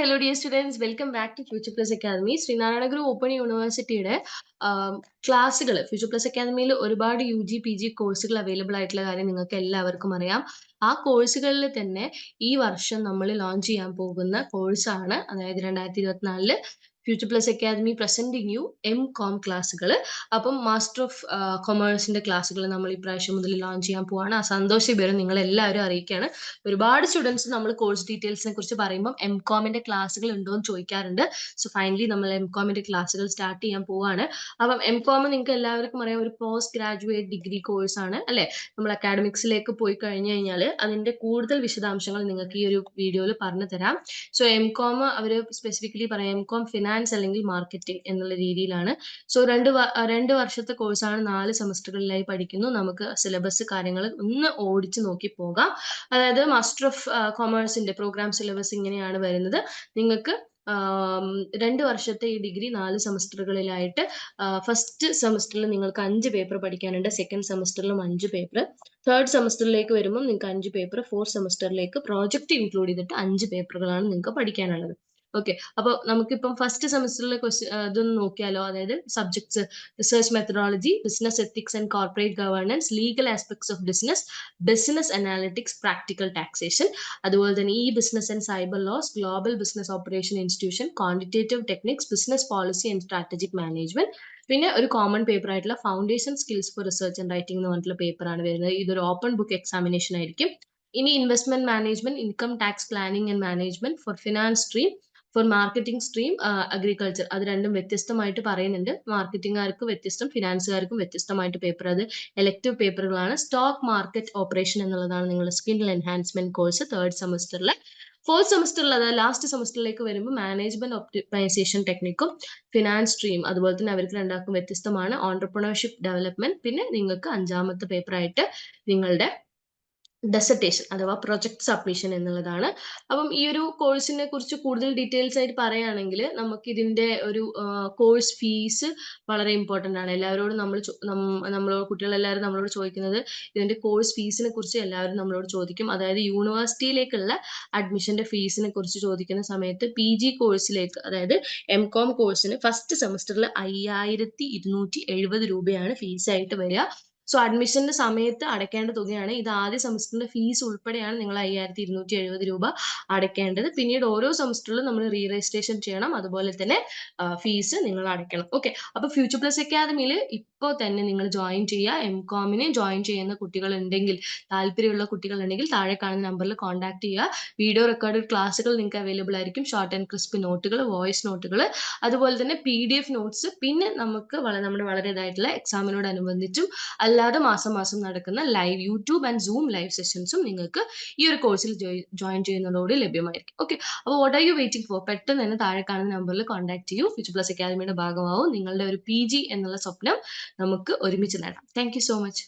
Dear students welcome back to future plus academy Sreenarayana Guru open യൂണിവേഴ്സിറ്റിയുടെ ക്ലാസ്സുകൾ future plus അക്കാദമിയിൽ ഒരുപാട് U G P G കോഴ്സുകൾ available ആയിട്ടുള്ള കാര്യം നിങ്ങൾക്ക് എല്ലാവർക്കും അറിയാം. ആ കോഴ്സുകളിൽ തന്നെ ഈ വർഷം നമ്മൾ ലോഞ്ച് ചെയ്യാൻ പോകുന്ന കോഴ്സാണ് അതായത് രണ്ടായിരത്തി ഇരുപത്തിനാലിൽ future plus academy presenting you M com ക്ലാസ്സുകൾ അപ്പം മാസ്റ്റർ ഓഫ് കൊമേഴ്സിന്റെ ക്ലാസ്സുകൾ നമ്മൾ ഇപ്രാവശ്യം മുതൽ ലോഞ്ച് ചെയ്യാൻ പോവാണ്. ആ സന്തോഷ വിവരം നിങ്ങൾ എല്ലാവരും അറിയിക്കുകയാണ്. ഒരുപാട് സ്റ്റുഡൻസ് നമ്മൾ കോഴ്സ് ഡീറ്റെയിൽസിനെ കുറിച്ച് പറയുമ്പോൾ എം കോമിന്റെ ക്ലാസ്സുകൾ ഉണ്ടോ എന്ന് ചോദിക്കാറുണ്ട്. സോ ഫൈനലി നമ്മൾ എം കോമിന്റെ ക്ലാസ്സുകൾ സ്റ്റാർട്ട് ചെയ്യാൻ പോവാണ്. അപ്പം എം കോം നിങ്ങൾക്ക് എല്ലാവർക്കും അറിയാം ഒരു പോസ്റ്റ് ഗ്രാജുവേറ്റ് ഡിഗ്രി കോഴ്സ് ആണ് അല്ലെ? നമ്മൾ അക്കാഡമിക്സിലേക്ക് പോയി കഴിഞ്ഞു കഴിഞ്ഞാൽ അതിന്റെ കൂടുതൽ വിശദാംശങ്ങൾ നിങ്ങൾക്ക് ഈ ഒരു വീഡിയോയിൽ പറഞ്ഞു തരാം സോ എം കോം അവർ സ്പെസിഫിക്കലി പറയാം എം കോം ഫിനാൻസ് അല്ലെങ്കിൽ മാർക്കറ്റിംഗ് എന്നുള്ള രീതിയിലാണ്. സോ രണ്ട് രണ്ട് വർഷത്തെ കോഴ്സാണ് നാല് സെമസ്റ്ററുകളിലായി പഠിക്കുന്നു. നമുക്ക് സിലബസ് കാര്യങ്ങൾ ഒന്ന് ഓടിച്ച് നോക്കി പോകാം. അതായത് മാസ്റ്റർ ഓഫ് കൊമേഴ്സിന്റെ പ്രോഗ്രാം സിലബസ് ഇങ്ങനെയാണ് വരുന്നത്. നിങ്ങൾക്ക് രണ്ട് വർഷത്തെ ഈ ഡിഗ്രി നാല് സെമസ്റ്ററുകളിലായിട്ട് ഫസ്റ്റ് സെമസ്റ്ററിൽ നിങ്ങൾക്ക് അഞ്ച് പേപ്പർ പഠിക്കാനുണ്ട്. സെക്കൻഡ് സെമസ്റ്ററിലും അഞ്ച് പേപ്പർ തേർഡ് സെമസ്റ്ററിലേക്ക് വരുമ്പോൾ നിങ്ങൾക്ക് അഞ്ച് പേപ്പർ ഫോർത്ത് സെമസ്റ്ററിലേക്ക് പ്രോജക്റ്റ് ഇൻക്ലൂഡ് ചെയ്തിട്ട് അഞ്ച് പേപ്പറുകളാണ് നിങ്ങൾക്ക് പഠിക്കാനുള്ളത്. ഓക്കെ അപ്പോൾ നമുക്കിപ്പം ഫസ്റ്റ് സെമിസ്റ്ററിലെ ക്വസ്റ്റ്യൻ ഇതൊന്ന് നോക്കിയാലോ? അതായത് subjects research methodology business ethics and corporate governance legal aspects of business business analytics practical taxation അതുപോലെ തന്നെ ഈ business and cyber laws global business operation institution quantitative techniques business policy and strategic management പിന്നെ ഒരു common paper ആയിട്ടുള്ള foundation skills for research and writing എന്ന് പറഞ്ഞിട്ടുള്ള പേപ്പറാണ് വരുന്നത്. ഇതൊരു ഓപ്പൺ ബുക്ക് എക്സാമിനേഷൻ ആയിരിക്കും. ഇനി investment management income tax planning and management for finance stream for marketing stream agriculture അത് രണ്ടും വ്യത്യസ്തമായിട്ട് പറയുന്നുണ്ട്. മാർക്കറ്റിംഗുകാർക്ക് വ്യത്യസ്തം ഫിനാൻസുകാർക്കും വ്യത്യസ്തമായിട്ട് പേപ്പർ അത് എലക്റ്റീവ് പേപ്പറുകളാണ് സ്റ്റോക്ക് മാർക്കറ്റ് ഓപ്പറേഷൻ എന്നുള്ളതാണ് നിങ്ങളുടെ സ്കിൽ എൻഹാൻസ്മെന്റ് കോഴ്സ് തേർഡ് സെമസ്റ്ററിലെ ഫോർത്ത് സെമസ്റ്ററിൽ അതായത് ലാസ്റ്റ് സെമസ്റ്ററിലേക്ക് വരുമ്പോൾ മാനേജ്മെന്റ് ഒപ്റ്റിമൈസേഷൻ ടെക്നിക്കും ഫിനാൻസ് സ്ട്രീം അതുപോലെ തന്നെ അവർക്ക് രണ്ടാക്കും വ്യത്യസ്തമാണ്. ഓൺടർപ്രണർഷിപ്പ് ഡെവലപ്മെന്റ് പിന്നെ നിങ്ങൾക്ക് അഞ്ചാമത്തെ പേപ്പറായിട്ട് നിങ്ങളുടെ ഡെസർട്ടേഷൻ അഥവാ പ്രൊജക്ട് സബ്മിഷൻ എന്നുള്ളതാണ്. അപ്പം ഈ ഒരു കോഴ്സിനെ കുറിച്ച് കൂടുതൽ ഡീറ്റെയിൽസ് ആയിട്ട് പറയുകയാണെങ്കിൽ നമുക്ക് ഇതിന്റെ ഒരു കോഴ്സ് ഫീസ് വളരെ ഇമ്പോർട്ടന്റ് ആണ്. എല്ലാവരോടും നമ്മൾ നമ്മളോട് കുട്ടികളെല്ലാവരും നമ്മളോട് ചോദിക്കുന്നത് ഇതിന്റെ കോഴ്സ് ഫീസിനെ കുറിച്ച് എല്ലാവരും നമ്മളോട് ചോദിക്കും. അതായത് യൂണിവേഴ്സിറ്റിയിലേക്കുള്ള അഡ്മിഷന്റെ ഫീസിനെ കുറിച്ച് ചോദിക്കുന്ന സമയത്ത് പി ജി കോഴ്സിലേക്ക് അതായത് എം കോം കോഴ്സിന് ഫസ്റ്റ് സെമസ്റ്ററിൽ അയ്യായിരത്തി ഇരുന്നൂറ്റി എഴുപത് രൂപയാണ് ഫീസായിട്ട് വരിക. സോ അഡ്മിഷന്റെ സമയത്ത് അടയ്ക്കേണ്ട തുകയാണ്. ഇത് ആദ്യ സെമസ്റ്ററിന്റെ ഫീസ് ഉൾപ്പെടെയാണ് നിങ്ങൾ അയ്യായിരത്തി ഇരുന്നൂറ്റി എഴുപത് രൂപ അടയ്ക്കേണ്ടത്. പിന്നീട് ഓരോ സെമസ്റ്ററിലും നമ്മൾ റീ രജിസ്ട്രേഷൻ ചെയ്യണം. അതുപോലെ തന്നെ ഫീസ് നിങ്ങൾ അടയ്ക്കണം. ഓക്കെ അപ്പൊ ഫ്യൂച്ചർ പ്ലസ് അക്കാദമിയിൽ ഇപ്പോൾ തന്നെ നിങ്ങൾ ജോയിൻ ചെയ്യുക. എം കോമിന് ജോയിൻ ചെയ്യുന്ന കുട്ടികൾ ഉണ്ടെങ്കിൽ താല്പര്യമുള്ള കുട്ടികൾ ഉണ്ടെങ്കിൽ താഴെ കാണുന്ന നമ്പറിൽ കോൺടാക്ട് ചെയ്യുക. വീഡിയോ റെക്കോർഡഡ് ക്ലാസ്സുകൾ നിങ്ങൾക്ക് അവൈലബിൾ ആയിരിക്കും. ഷോർട്ട് ആൻഡ് ക്രിസ്പ് നോട്ടുകൾ വോയിസ് നോട്ടുകൾ അതുപോലെ തന്നെ പി ഡി എഫ് നോട്ട്സ് പിന്നെ നമുക്ക് വളരെ നമ്മുടെ വളരെ ഇതായിട്ടുള്ള എക്സാമിനോടനുബന്ധിച്ചും അല്ലാതെ മാസം മാസം നടക്കുന്ന live YouTube and Zoom live സെഷൻസും നിങ്ങൾക്ക് ഈ ഒരു കോഴ്സിൽ ജോയിൻ ചെയ്യുന്നതോടെ ലഭ്യമായിരിക്കും. ഓക്കെ അപ്പോൾ what are you waiting for പെട്ടെന്ന് തന്നെ താഴെ കാണുന്ന നമ്പറിൽ കോൺടാക്ട് ചെയ്യൂ. ഫ്യൂച്ചർ പ്ലസ് അക്കാദമിയുടെ ഭാഗമാവും. നിങ്ങളുടെ ഒരു പി എന്നുള്ള സ്വപ്നം നമുക്ക് ഒരുമിച്ച് നേടാം. Thank so much